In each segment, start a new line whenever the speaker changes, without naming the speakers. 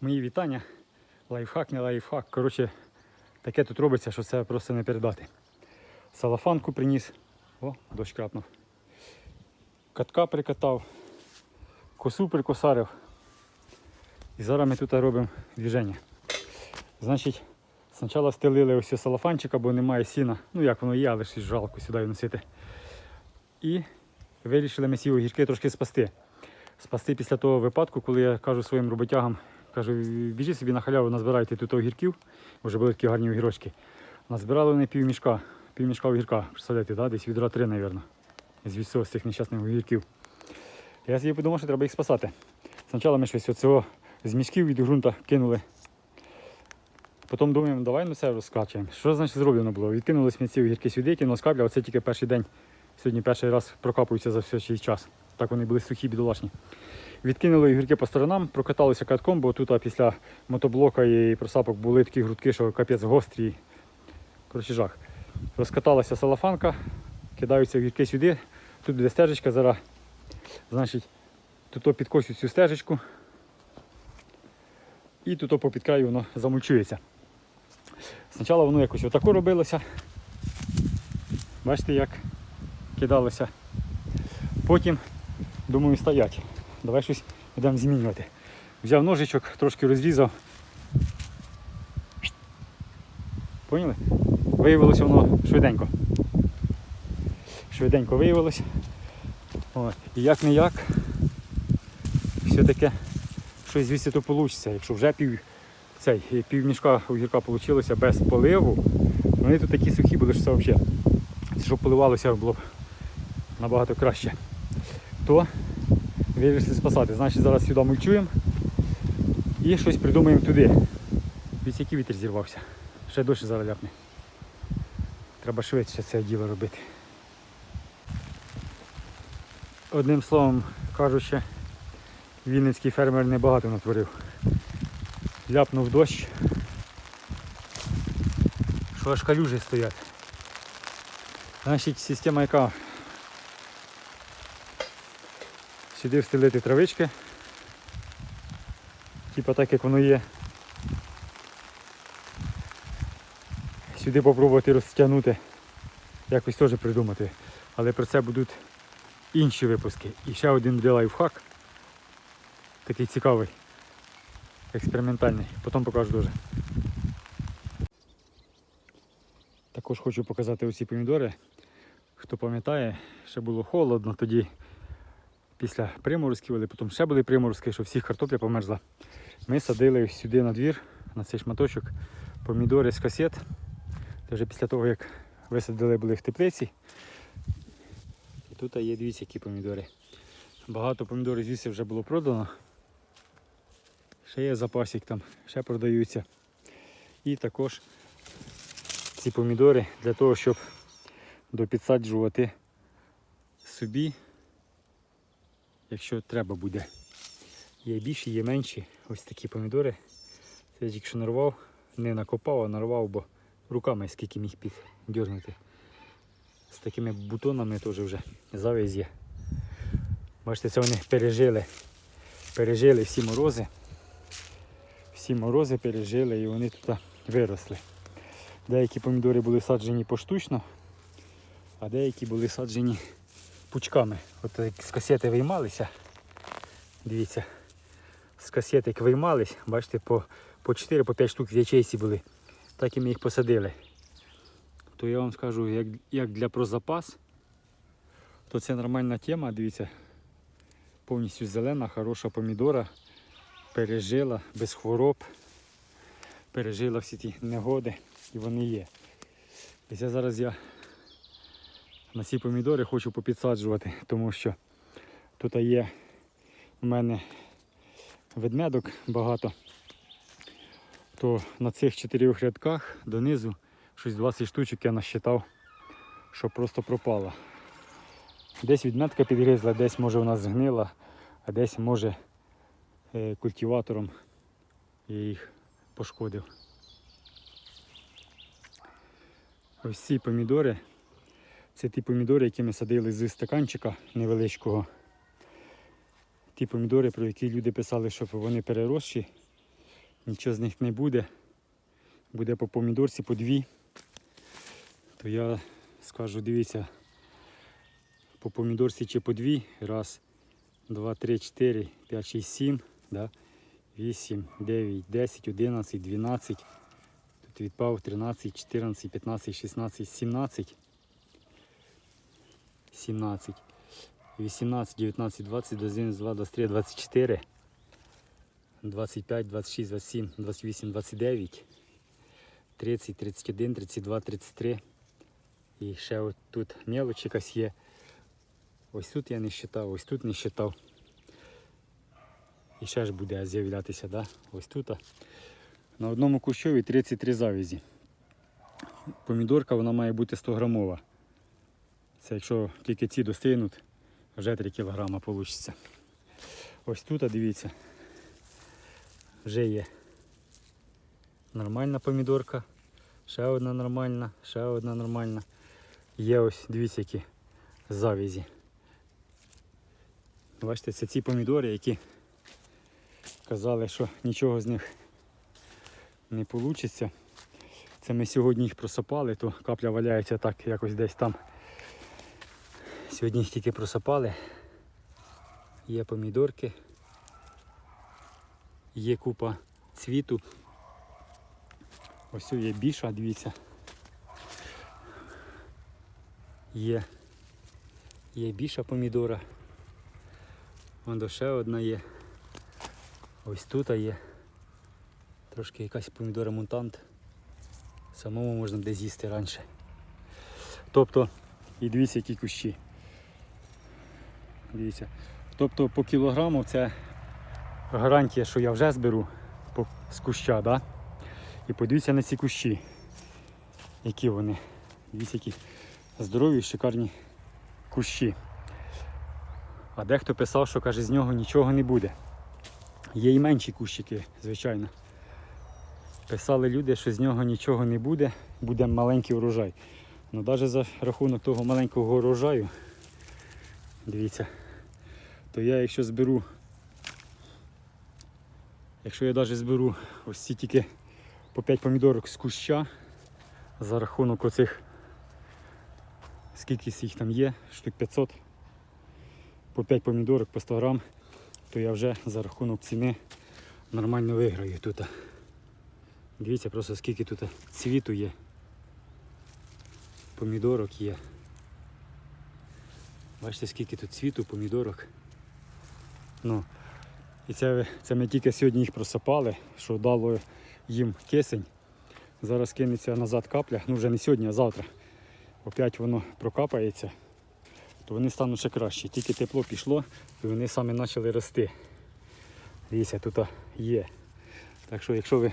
Мої вітання. Лайфхак, не лайфхак. Коротше, таке тут робиться, що це просто не передати. Салафанку приніс. О, дощ крапнув. Катка прикатав, косу прикосарив. І зараз ми тут робимо движення. Значить, спочатку стелили ось салафанчика, бо немає сіна. Ну як воно є, але ж жалко сюди носити. І вирішили ми ці огірки трошки спасти. Спасти після того випадку, коли я кажу своїм роботягам, кажу, біжи собі на халяву, назбирайте тут огірків, вже були такі гарні огірочки. Назбирали вони пів мішка, пів мішка огірка, представляєте, да? десь відра три, мабуть, з всього з цих нещасних огірків. Я собі подумав, що треба їх спасати. Спочатку ми щось оцього з мішків від ґрунта кинули. Потім думаємо, давай ну це розкачаємо. Що значить зроблено було? Відкинулись ми ці огірки сюди, кинули з оце тільки перший день. Сьогодні перший раз прокапуються за все цей час. Так вони були сухі, бідолашні. Відкинули огірки по сторонам, прокаталися катком, бо тут після мотоблока і просапок були такі грудки, що капець гострі. Коротше, жах. Розкаталася салафанка, кидаються огірки сюди. Тут буде стежечка зараз. Значить, тут підкосю цю стежечку. І тут по підкраю воно замульчується. Спочатку воно якось отако робилося. Бачите, як кидалося. Потім думаю стоять. Давай щось будемо змінювати. Взяв ножичок, трошки розрізав. Поняли? Виявилося воно швиденько. Швиденько виявилося. І як не як, все-таки щось звідси то вийде. Якщо вже пів, цей, пів мішка огірка вийшло без поливу, вони тут такі сухі були, що це взагалі. Щоб поливалося було б набагато краще. То вирішили спасати. Значить зараз сюди мульчуємо і щось придумаємо туди. Від який вітер зірвався. Ще дощ зараз ляпне. Треба швидше це діло робити. Одним словом кажучи, вінницький фермер небагато натворив. Ляпнув дощ, що аж калюжі стоять. Значить, система яка сюди встелити травички. Типа так як воно є. Сюди попробувати розтягнути, якось теж придумати. Але про це будуть інші випуски. І ще один буде лайфхак. Такий цікавий, експериментальний. Потім покажу дуже. Також хочу показати оці помідори. Хто пам'ятає, ще було холодно тоді після приморозків, але потім ще були приморозки, що всіх картопля померзла. Ми садили сюди на двір, на цей шматочок, помідори з касет. Це вже після того, як висадили були в теплиці. І тут є дивіться, які помідори. Багато помідорів звідси вже було продано. Ще є запасик там, ще продаються. І також ці помідори для того, щоб допідсаджувати собі, якщо треба буде. Є більші, є менші. Ось такі помідори. Це я тільки нарвав, не накопав, а нарвав, бо руками скільки міг піддернути. З такими бутонами теж вже завязь є. Бачите, це вони пережили. Пережили всі морози. Всі морози пережили і вони тут виросли. Деякі помідори були саджені поштучно, а деякі були саджені пучками. От як з касети виймалися. Дивіться, з касетик виймались, бачите, по, по 4-5 штук в ячейці були. Так і ми їх посадили. То я вам скажу, як, як для прозапас, то це нормальна тема, дивіться, повністю зелена, хороша помідора, пережила без хвороб, пережила всі ті негоди і вони є. І це зараз я на ці помідори хочу попідсаджувати, тому що тут є у мене ведмедок багато, то на цих чотирьох рядках донизу щось 20 штучок я насчитав, що просто пропало. Десь відметка підгризла, десь може вона згнила, а десь може е, культиватором я їх пошкодив. Ось ці помідори. Це ті помідори, які ми садили з стаканчика невеличкого. Ті помідори, про які люди писали, що вони переросші. нічого з них не буде. Буде по помідорці по дві. То я скажу, дивіться, по помідорці чи по дві. Раз, два, три, чотири, п'ять, шість, сім. Да? 8, 9, 10, 11, 12. Тут відпав 13, 14, 15, 16, 17. 17. 18, 19, 20, 21, 22, 23, 24. 25, 26, 27, 28, 29. 30, 31, 32, 33. І ще от тут мелоч якась є. Ось тут я не считав, ось тут не считав. І ще ж буде з'являтися, да? ось тут. На одному кущові 33 завязі. Помідорка вона має бути 100 грамова. Це якщо тільки ці достигнуть, вже 3 кг вийде. Ось тут, дивіться, вже є нормальна помідорка, ще одна нормальна, ще одна нормальна. Є ось, дивіться, які завязі. Бачите, це ці помідори, які казали, що нічого з них не вийде. Це ми сьогодні їх просапали, то капля валяється так якось десь там. Сьогодні їх тільки просапали. Є помідорки, є купа цвіту. Ось є біша, дивіться. Є, є біша помідора. Вон ще одна є. Ось тут є. Трошки якась помідора мутант. Самому можна буде з'їсти раніше. Тобто, і дивіться, які кущі. Дивіться. Тобто по кілограму це гарантія, що я вже зберу з куща, да? І подивіться на ці кущі. Які вони. Дивіться, які здорові, шикарні кущі. А дехто писав, що каже, з нього нічого не буде. Є і менші кущики, звичайно. Писали люди, що з нього нічого не буде, буде маленький урожай. Ну навіть за рахунок того маленького урожаю, дивіться, то я якщо зберу, якщо я навіть зберу ось ці тільки по 5 помідорок з куща, за рахунок оцих, скільки їх там є, штук 500, по 5 помідорок по 100 грам, то я вже за рахунок ціни нормально виграю тут. Дивіться просто скільки тут цвіту є. Помідорок є. Бачите, скільки тут цвіту, помідорок. Ну, і це, це ми тільки сьогодні їх просапали, що дало їм кисень. Зараз кинеться назад капля, ну вже не сьогодні, а завтра. Опять воно прокапається, то вони стануть ще краще. Тільки тепло пішло, і вони саме почали рости. Дивіться, тут є. Так що якщо ви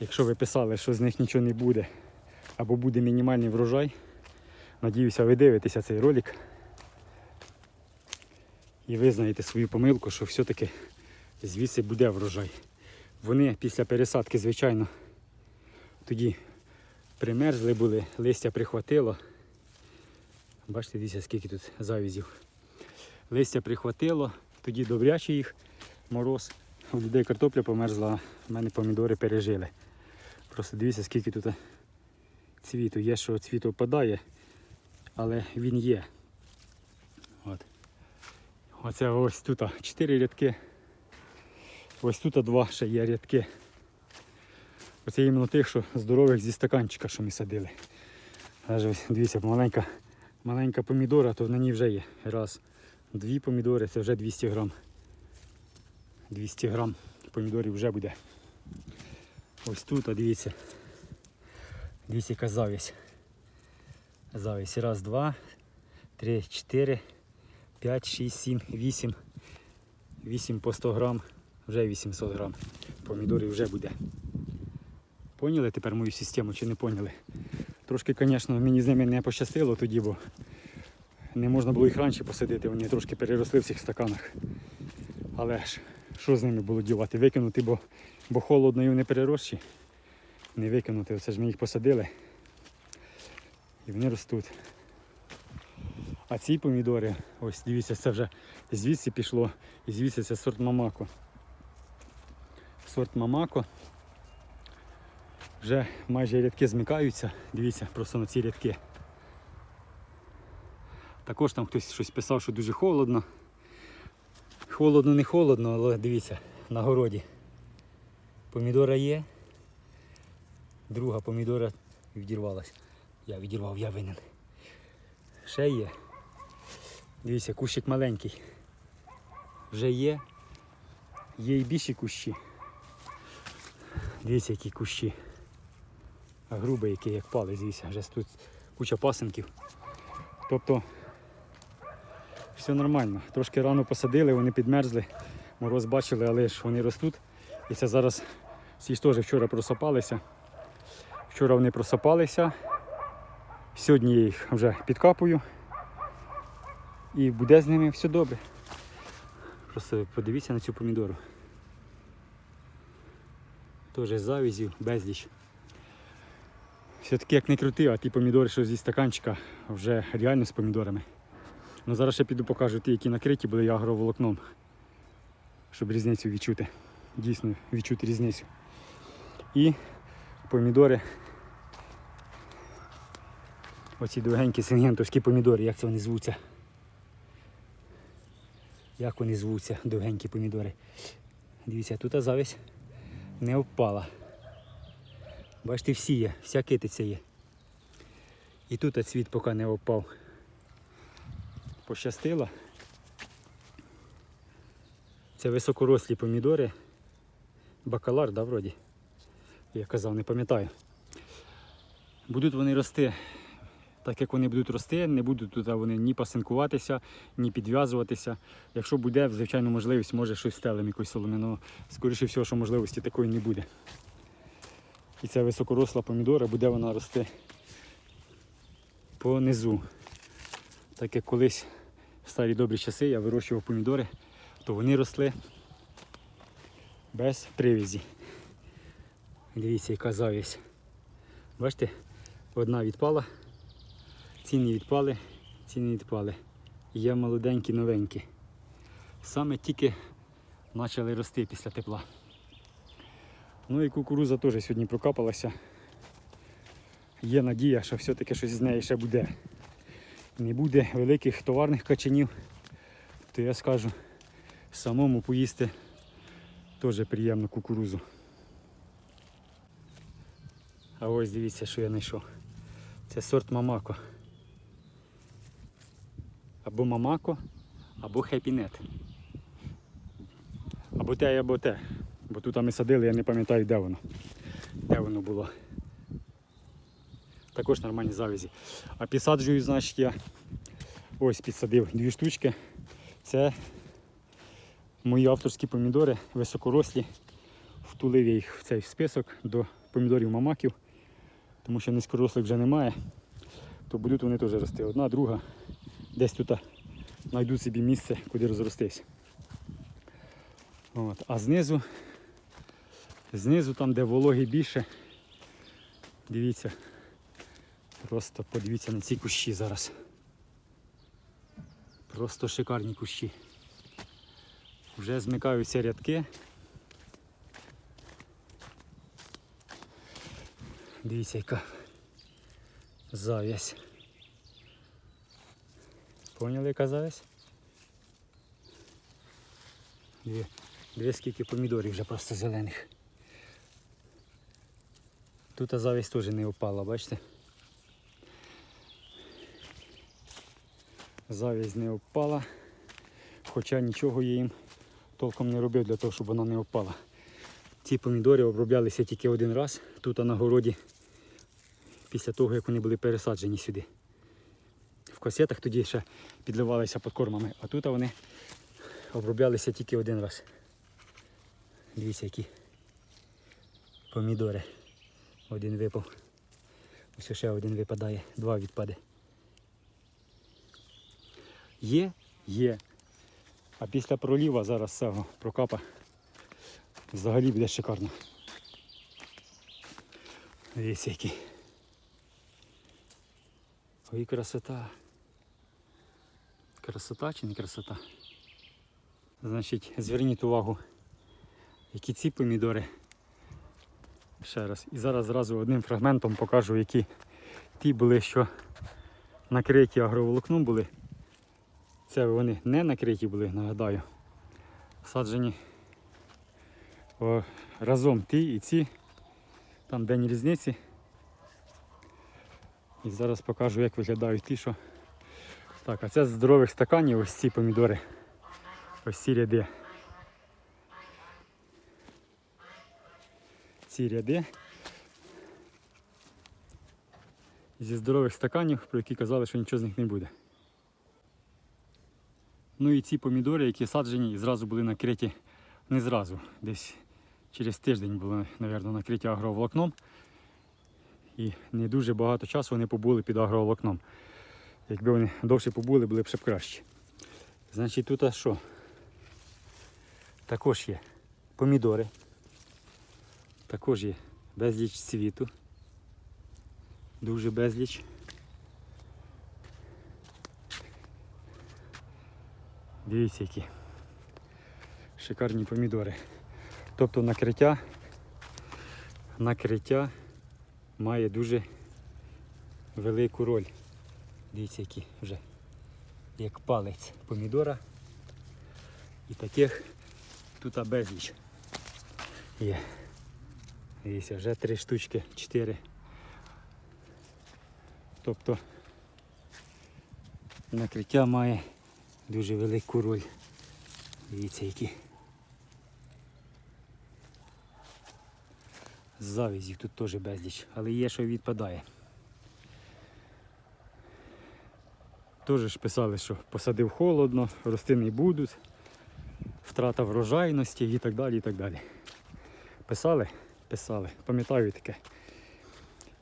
Якщо ви писали, що з них нічого не буде, або буде мінімальний врожай, надіюся, ви дивитеся цей ролик і визнаєте свою помилку, що все-таки звідси буде врожай. Вони після пересадки, звичайно, тоді примерзли були, листя прихватило. Бачите, дивіться, скільки тут завізів. Листя прихватило, тоді добряче їх мороз. У людей картопля померзла, в мене помідори пережили. Просто дивіться, скільки тут цвіту. Є, що цвіт опадає, але він є. От. Оце ось тут 4 рядки. Ось тут два ще є рядки. Оце іменно тих, що здорових зі стаканчика, що ми садили. Аж ось, дивіться, маленька, маленька помідора, то на ній вже є. Раз, дві помідори, це вже 200 грам. 200 грам помідорів вже буде. Ось тут, а дивіться. Дивіться, яка завість. Завість. Раз, два, три, чотири, п'ять, шість, сім, вісім. Вісім по 100 грам, вже 800 грам. Помідорів вже буде. Поняли тепер мою систему чи не поняли? Трошки, звісно, мені з ними не пощастило тоді, бо не можна було їх раніше посадити, вони трошки переросли в цих стаканах. Але ж, що з ними було дівати? Викинути, бо, бо холодно і вони переросші. Не викинути, оце ж ми їх посадили. І вони ростуть. А ці помідори, ось дивіться, це вже звідси пішло, і звідси це сорт Мамако. сорт Мамако. Вже майже рядки змикаються. Дивіться, просто на ці рядки. Також там хтось щось писав, що дуже холодно. Холодно, не холодно, але дивіться, на городі. Помідора є. Друга помідора відірвалась. Я відірвав, я винен. Ще є. Дивіться, кущик маленький. Вже є. Є і більші кущі. Дивіться, які кущі. А грубий, який як палець, дивіться, вже тут куча пасенків. Тобто все нормально. Трошки рано посадили, вони підмерзли. Мороз бачили, але ж вони ростуть. І це зараз ці ж теж вчора просапалися. Вчора вони просапалися. Сьогодні їх вже підкапую. І буде з ними все добре. Просто подивіться на цю помідору. Теж завізів, безліч. Все-таки як не крути, а ті помідори, що зі стаканчика, вже реально з помідорами. Ну зараз ще піду покажу ті, які накриті були агроволокном, щоб різницю відчути. Дійсно відчути різницю. І помідори. Оці довгенькі сингентовські помідори, як це вони звуться? Як вони звуться, довгенькі помідори. Дивіться, тут завість не впала. Бачите, всі є, вся китиця є. І тут цвіт поки не впав. Пощастило. Це високорослі помідори. Бакалар, да, вроді? Я казав, не пам'ятаю. Будуть вони рости. Так як вони будуть рости, не будуть тут вони ні пасинкуватися, ні підв'язуватися. Якщо буде, звичайно, можливість, може щось стелем якоюсь соломину. Скоріше всього, що можливості такої не буде. І ця високоросла помідора буде вона рости по низу. Так як колись в старі добрі часи я вирощував помідори, то вони росли без привізі. Дивіться, яка завість. Бачите, одна відпала, ці не відпали, ці не відпали. Є молоденькі, новенькі. Саме тільки почали рости після тепла. Ну і кукуруза теж сьогодні прокапалася. Є надія, що все-таки щось з неї ще буде. Не буде великих товарних качанів, то я скажу, самому поїсти теж приємно кукурузу. А ось дивіться, що я знайшов. Це сорт Мамако. Або Мамако, або Хепінет. Або те, або те. Бо тут ми садили, я не пам'ятаю, де воно. Де воно було. Також нормальні завязі. А підсаджую, значить, я ось підсадив дві штучки. Це мої авторські помідори, високорослі. Втулив я їх в цей список до помідорів мамаків, тому що низькорослих вже немає. То будуть вони теж рости. Одна, друга. Десь тут знайдуть собі місце, куди розростись. От. А знизу, знизу, там, де вологи більше, дивіться, просто подивіться на ці кущі зараз. Просто шикарні кущі. Вже змикаються рядки. Дивіться, яка зав'язь. Поняли, яка зав'язь? Дві, дві скільки помідорів вже просто зелених. Тут завість теж не опала, бачите? Завість не опала, хоча нічого я їм толком не робив для того, щоб вона не опала. Ці помідори оброблялися тільки один раз тут на городі, після того, як вони були пересаджені сюди. В касетах тоді ще підливалися подкормами, а тут вони оброблялися тільки один раз. Дивіться, які помідори. Один випав. Ось ще один випадає, два відпаде. Є, є. А після проліва зараз цього прокапа взагалі буде шикарно. Дивіться який. Ой, красота. Красота чи не красота? Значить, зверніть увагу, які ці помідори. Ще раз. І зараз зразу одним фрагментом покажу, які ті були, що накриті агроволокном були. Це вони не накриті були, нагадаю. Саджені о, разом ті і ці. Там день різниці. І зараз покажу, як виглядають ті, що. Так, а це з здорових стаканів ось ці помідори. Ось ці ряди. Ці ряди. Зі здорових стаканів, про які казали, що нічого з них не буде. Ну і ці помідори, які саджені і зразу були накриті, не зразу, десь через тиждень були, мабуть, накриті агроволокном. І не дуже багато часу вони побули під агроволокном. Якби вони довше побули, були б ще б краще. Значить, тут а що? Також є помідори. Також є безліч цвіту. Дуже безліч. Дивіться які. Шикарні помідори. Тобто накриття, накриття має дуже велику роль. Дивіться, які вже як палець помідора. І таких тут безліч є. Дивіться, вже три штучки, чотири. Тобто накриття має дуже велику роль. Дивіться, які. Завізів тут теж безліч, але є, що відпадає. Теж ж писали, що посадив холодно, рости не будуть, втрата врожайності і так далі. і так далі. Писали? Писали. Пам'ятаю таке.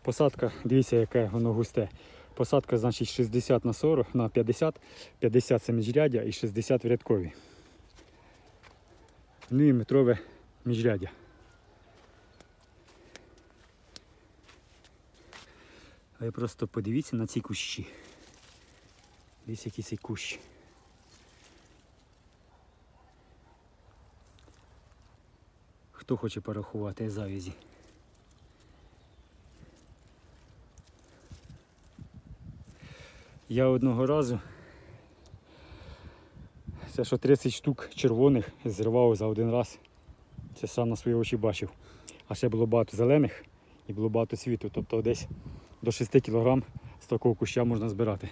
Посадка, дивіться, яке воно густе. Посадка, значить, 60 на 40 на 50, 50 це міжряддя і 60 в рядкові. Ну і метрове міжряддя. А ви просто подивіться на ці кущі. Дивіться, який цей кущ. Хто хоче порахувати завязі? Я одного разу, це що 30 штук червоних зривав за один раз. Це сам на свої очі бачив. А ще було багато зелених і було багато світу. Тобто десь до 6 кг з такого куща можна збирати.